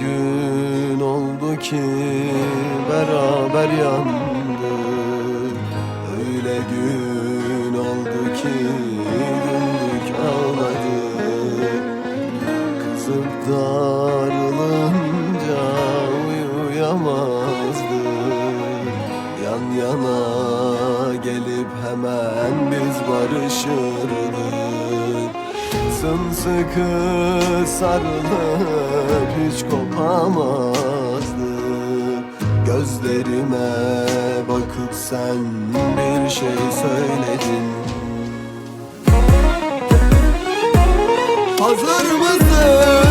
gün oldu ki beraber yandık. Öyle gün oldu ki güldük ağladık. Kızıp darılınca uyuyamazdık. Yan yana gelip hemen biz barışırdık. Sımsıkı sarılıp hiç kopamazdı Gözlerime bakıp sen bir şey söyledin. Hazır mısın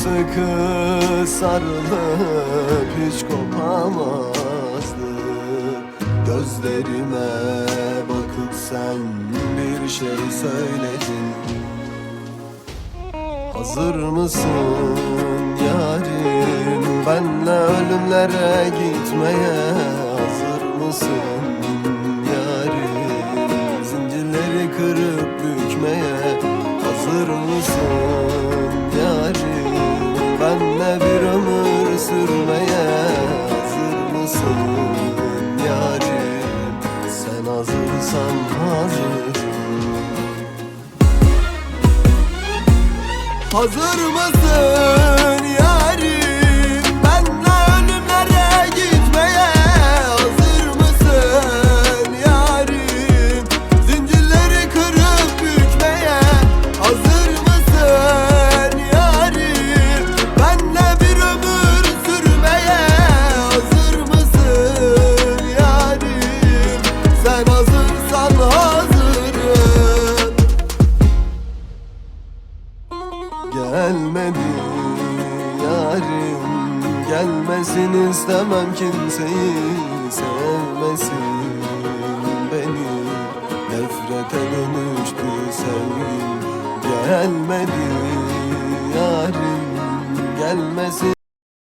Sımsıkı sarılıp hiç kopamazdı. Gözlerime bakıp sen bir şey söyledin. Hazır mısın yarim? Benle ölümlere gitmeye Hazır mısın yarim? Zincirleri kırıp bükmeye hazırsan hazırım Hazır mısın Gelmedi yarim. Gelmesin istemem kimseyi Sevmesin beni. Nefrete dönüştü sevgim Gelmedi yarim. Gelmesin